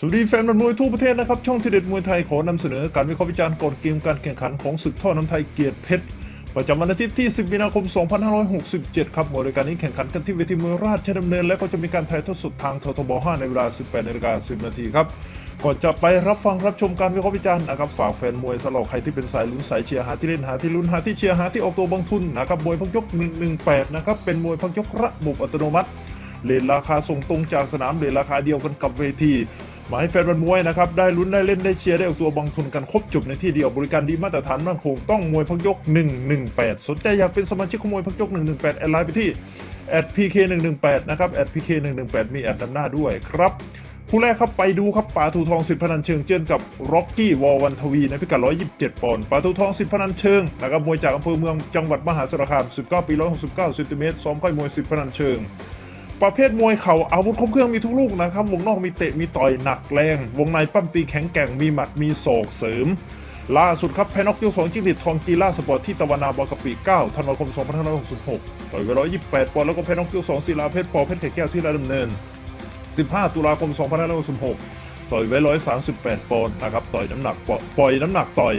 สวัสดีแฟนบอลมวยทั่วประเทศนะครับ ช่องทีเด็ดมวยไทยขอนำเสนอการวิเคราะห์วิจารณ์ก่อนเกมการแข่งขันของศึกท่อน้ำไทยเกียรติเพชรประจำวันอาทิตย์ที่ 10 มีนาคม 2567 ครับหมดรายการนี้แข่งขันกันที่เวทีมวยราชดำเนิน และก็จะมีการถ่ายทอดสดทางททบ 5 ในเวลา 18นาฬิกา10 นาทีครับ ก่อนจะไปรับฟังรับชมการวิเคราะห์วิจารณ์นะครับฝากแฟนมวยสลอกใครที่เป็นสายลุ้นสายเชียร์หาที่เล่นหาที่ลุ้นหาที่เชียร์หาที่ออกตัวบางทุนนะครับมวยพักยก 118 นะครับเป็นมวยพักยกระบบอัตโนมัติเลทราคาส่งตรงจากสนามเลทราคาเดียวกันกับเวที มายแฟนบอลมวยนะครับได้ลุ้นได้เล่นได้เชียร์ได้ออกตัวบางทุนกันครบจบในที่เดียวบริการดีมาตรฐานมั่นคงต้องมวยพักยก 118 สนใจอยากเป็นสมาชิกของมวยพักยก 118 แอดไลน์ไปที่ @pk 118นะครับ @pk 118มีแอดนำหน้าด้วยครับคู่แรกครับไปดูครับป่าทูทองสิทธิพนันเชิงเจอกับร็อกกี้วอลวันทวีในพิกัด 127 ปอนด์ป่าทูทองสิทธิพนันเชิงนะครับมวยจากอำเภอเมืองจังหวัดมหาสารคาม19ปี169ซนติเมตรซ้อมค่ายมวยสิทธิพนันเชิง ประเภทมวยเข่าอาวุธครบเครื่องมีทุกลูกนะครับ วงนอกมีเตะมีต่อยหนักแรง วงในปั้มตีแข็งแกร่งมีหมัดมีศอกเสริม ล่าสุดครับแพนอกยกสองจิ้งหรีดทองจีล่าสปอร์ตที่ตะวันนาบากะปิ9ธันวาคม2566ต่อยไป128ปอนด์แล้วก็แพนอกยกสองศิลาเพชรปอเพชรไข่แก้วที่ราชดำเนิน 15 ตุลาคม2566ต่อยไว้138ปอนด์นะครับต่อยน้ำหนักปล่อยน้ำหนักต่อย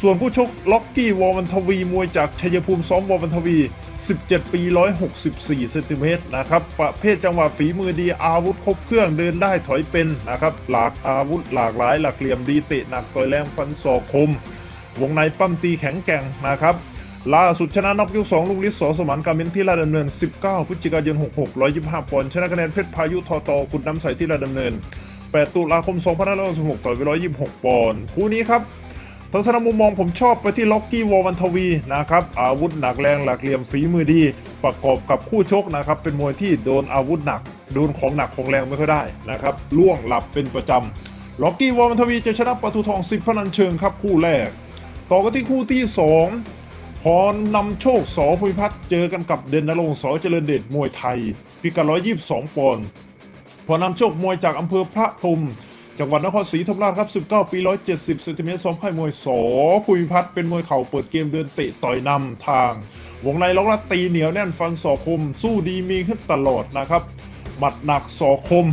ส่วนผู้ชกล็อกกี้วอลวันทวีมวยจากชัยภูมิซ้อมวอวันทวี 17 ปี 164เซนติเมตรนะครับ ประเภทจังหวะฝีมือดีอาวุธครบเครื่องเดินได้ถอยเป็นนะครับ หลากอาวุธหลากหลาย หลักเหลี่ยมดีเตะหนักต่อยแรงฟันศอกคม วงในปั้มตีแข็งแกร่งนะครับล่าสุดชนะน็อกยก2ลุงฤทธิ์สอสมานการเมนที่ราดำเนิน 19 พฤศจิกายน 66 125 ปอนด์ชนะคะแนนเพชรพายุทอตอกุดน้ำใสที่ราดำเนิน 8 ตุลาคม 2566 ต่อยไป126 ปอนด์คู่นี้ครับ ทัศนมุมมองผมชอบไปที่ล็อกกี้วอลวันทวีนะครับอาวุธหนักแรงหลักเหลี่ยมฝีมือดี ประกอบกับคู่ชกนะครับเป็นมวยที่โดนอาวุธหนักโดนของหนักของแรงไม่ค่อยได้นะครับล่วงหลับเป็นประจำล็อกกี้วอลวันทวีจะชนะปทุทองสิบพนันเชิงครับคู่แรก ต่อกันที่คู่ที่สองพรนำโชคสอภูมิพัฒน์เจอกันกับเด่นนรงสอเจริญเดชมวยไทยพิกัด122ปอนด์พอนำโชคมวยจากอำเภอพระพรหม จังหวัดนครศรีธรรมราชครับ 19 ปี 170เซนติเมตรซ้อมค่ายมวยสอภูมิพัฒน์เป็นมวยเข่าเปิดเกมเดินเตะต่อยนำทาง วงในล็อกลัดตีเหนียวแน่นฟันศอกคม สู้ดีมีขึ้นตลอดนะครับ หมัดหนักศอกคม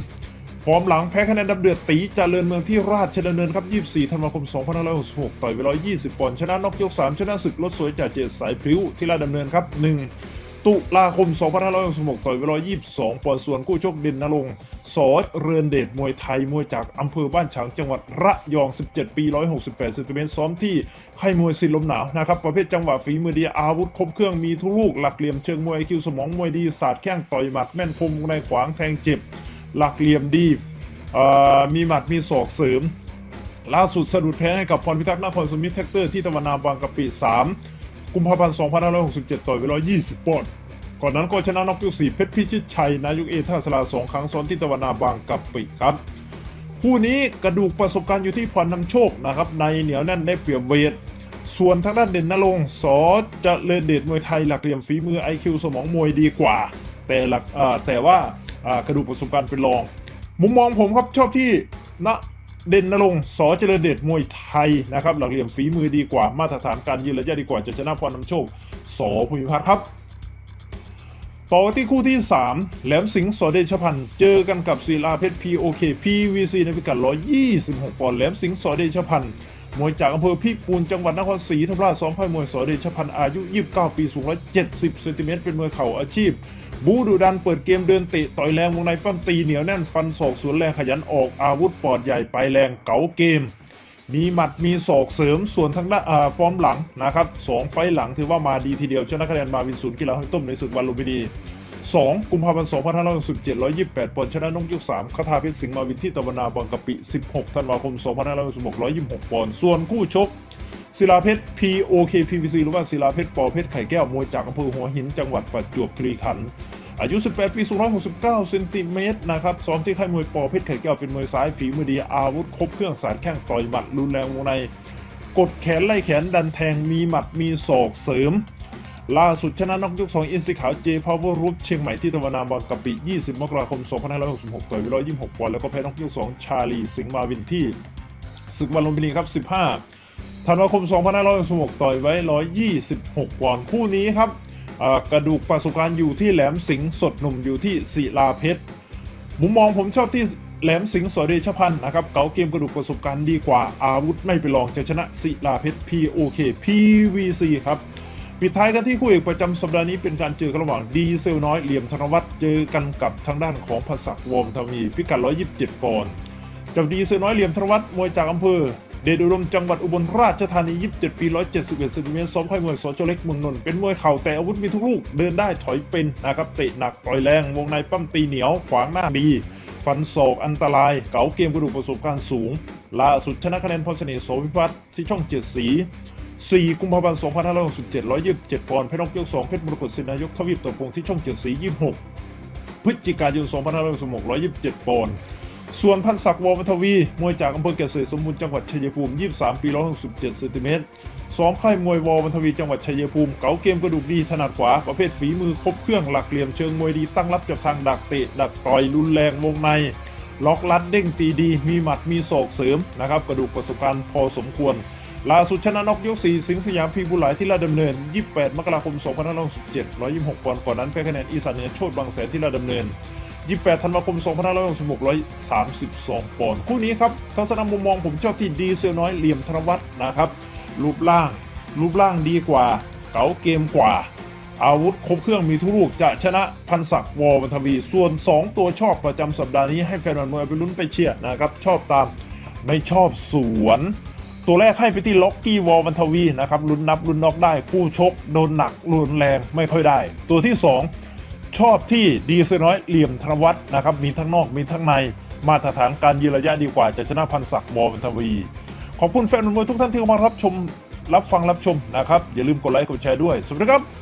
ฟอร์มหลังแพ้คะแนนดับเดือดตีเจริญเมืองที่ราชดำเนินครับ 24 ธันวาคม 2566 ต่อยไป 120 ปอนด์ชนะนอกยก 3 ชนะศึกรถสวยจากเจ็ดสายพิ้วที่ราชดำเนินครับ 1 ตุลาคม 2566ต่อยไป122ปอนด์ส่วนกู้โชกเด่นนรงสอเรือนเดชมวยไทย มวยจากอำเภอบ้านฉางจังหวัดระยอง 17 ปี 168เซนติเมตรซ้อมที่ค่ายมวยสิลมหนาวนะครับ ประเภทจังหวะฝีมือดีอาวุธครบเครื่องมีทุลูก หลักเหลี่ยมเชิงมวยคิวสมองมวยดีศาสตร์แข้งต่อยหมัดแม่นคมในขวางแทงเจ็บ หลักเหลี่ยมดีอ่อมีหมัดมีศอกเสริมล่าสุดสะดุดแพ้ให้กับพรพิทักษ์นครสมิทแท็กเตอร์ที่ตะวันนาบางกะปิ 3 กุมภาพันธ์ 2567 ต่อย120 ปอนด์ ก่อนนั้นก็ชนะน็อกยก4เพชรพิชิตชัย นายกเอท่าสลาสองครั้งซ้อนที่ตะวันนาบางกะปิครับ คู่นี้กระดูกประสบการณ์อยู่ที่พรนำโชคนะครับ ในเหนียวแน่นได้เปรียบเวท ส่วนทางด้านเด่นนรงสอจะเลเดชมวยไทยหลักเหลี่ยมฝีมือ IQ สมองมวยดีกว่า แต่หลักแต่ว่ากระดูกประสบการณ์เป็นรอง มุมมองผมครับชอบที่นะ เด่นนรงสอเจริญเดชมวยไทยนะครับหลักเหลี่ยมฝีมือดีกว่ามาตรฐานการยืนระยะดีกว่าจะชนะพรนำโชคสอภูมิพัฒน์ครับ ต่อที่คู่ที่ 3 แหลมสิงห์สอเดชพันธ์เจอกันกับศิลาเพชร POK PVC ในพิกัด 126 ปอนด์แหลมสิงห์สอเดชพันธ์มวยจากอำเภอพิปูนจังหวัดนครศรีธรรมราชซ้อมค่ายมวยสอเดชพันธ์อายุ 29 ปีสูง170เซนติเมตรเป็นมวยเข่าอาชีพ บูดุดันเปิดเกมเดินเตะต่อยแรงวงในปั้มตีเหนียวแน่นฟันศอกสวนแรงขยันออกอาวุธปอดใหญ่ไปแรงเก๋าเกม มีหมัดมีศอกเสริมส่วนทางด้านอ่าฟอร์มหลังนะครับสองไฟหลังถือว่ามาดีทีเดียวชนะคะแนนมาวินศูนย์กีฬาห้องต้มในศึกวันลุมพินี2กุมภาพันธ์2567 128ปอนด์ชนะนกยุค3คาถาเพชรสิงห์มาวินที่ตะวันนาบางกะปิ 16ธันวาคม2566 126ปอนด์ส่วนคู่ชกศิลาเพชร POK PVC หรือว่าศิลาเพชรปอเพชรไข่แก้วมวยจากอำเภอหัวหินจังหวัดประจวบคีรีขันธ์ อายุ 18 ปี สูง 169 เซนติเมตรนะครับซ้อมที่ค่ายมวยปอเพชรไข่แก้วเป็นมวยซ้ายฝีมือดีอาวุธครบเครื่องสารแข้งต่อยหมัดรุนแรงวงในกดแขนไล่แขนดันแทงมีหมัดมีศอกเสริม ล่าสุดชนะนอกยก2อินสิขาวเจพาวเวอร์รูปเชียงใหม่ที่ตะวันนาบางกะปิ 20 มกราคม 2566 ต่อยไป126ปอนด์แล้วก็แพ้นอกยก2ชาลีสิงห์มาวินที่ศึกวันลุมพินีครับ 15ธันวาคม 2566 ต่อยไว้ 126ปอนด์คู่นี้ครับ กระดูกประสบการณ์อยู่ที่แหลมสิงห์สดหนุ่มอยู่ที่ศิลาเพชรมุมมองผมชอบที่แหลมสิงห์สอเดชพันธ์นะครับเก๋าเกมกระดูกประสบการณ์ดีกว่าอาวุธไม่ไปลองจะชนะศิลาเพชร POK PVC ครับปิดท้ายกันที่คู่เอกประจำสัปดาห์นี้เป็นการเจอกันระหว่างดีเซลน้อยเหลี่ยมธนวัฒน์เจอกันกับทางด้านของภาศักวงศ์ทวีพิกัด 127ปอนด์เจ้าดีเซลน้อยเหลี่ยมธนวัฒน์มวยจากอำเภอ เดชอุดมจังหวัดอุบลราชธานี 27 ปี 171เซนติเมตรซ้อมค่ายมวยสจเล็กเมืองนนท์เป็นมวยเข่าแต่อาวุธมีทุกลูก เดินได้ถอยเป็นนะครับเตะหนักต่อยแรง วงในปั้มตีเหนียว ขวางหน้าดี ฟันศอกอันตราย เก๋าเกมกระดูกประสบการณ์สูงล่าสุดชนะคะแนนพรเสน่ห์โสวิพัฒน์ที่ช่องเจ็ดสี 4 กุมภาพันธ์ 2567 127 ปอนด์เพชรนกยก2เพชรมรกตสินนายกทวีปตะพงที่ช่องเจ็ดสี 26 พฤศจิกายน 2566 127 ปอนด์ ส่วนพันศักดิ์วอมทวี มวยจากอำเภอเกษตรสมบูรณ์จังหวัดชัยภูมิ 23 ปี 167เซนติเมตรซ้อมค่ายมวยวอมันทวีจังหวัดชัยภูมิ เก๋าเกมกระดูกดีถนัดขวา ประเภทฝีมือครบเครื่องหลักเหลี่ยมเชิงมวยดีตั้งรับจับทางดักเตะ ดักต่อยรุนแรงวงใน ล็อกลัดเด้งตีดี มีหมัดมีศอกเสริมนะครับกระดูกประสบการณ์พอสมควรล่าสุดชนะน็อกยก4สิงห์สยามพีบุหลายที่ลาดดำเนิน 28 มกราคม 2567 126ปอนด์ก่อนนั้นแพ้คะแนนอีสานเหนือโชดบางแสนที่ลาดดำเนิน 28 ธันวาคม 2566 132 ปอนด์คู่นี้ครับทัศนมุมมองผมชอบที่ดีเซลน้อยเหลี่ยมธนวัฒน์นะครับ รูปร่าง รูปร่างดีกว่า เก๋าเกมกว่า อาวุธครบเครื่องมีทุกลูกจะชนะพันศักดิ์วอบันทวี ส่วน 2 ตัวชอบประจำสัปดาห์นี้ให้แฟนบอลมวยไปลุ้นไปเชียร์นะครับ ชอบตามไม่ชอบสวนตัวแรกให้ไปที่ล็อกกี้วอลบันทวีนะครับลุ้นนับลุ้นน็อกได้คู่ชกโดนหนักรุนแรงไม่ค่อยได้ ตัวที่ 2 ชอบที่ดีเซน้อยเหลี่ยมธนวัฒน์นะครับมีทั้งนอกมีทั้งใน มาตรฐานการยืนระยะดีกว่าจะชนะพันศักดิ์มอลบันทวี ขอบคุณแฟนบอลมวยทุกท่านที่เข้ามารับชมรับฟังรับชมนะครับอย่าลืมกดไลค์กดแชร์ด้วยสวัสดีครับ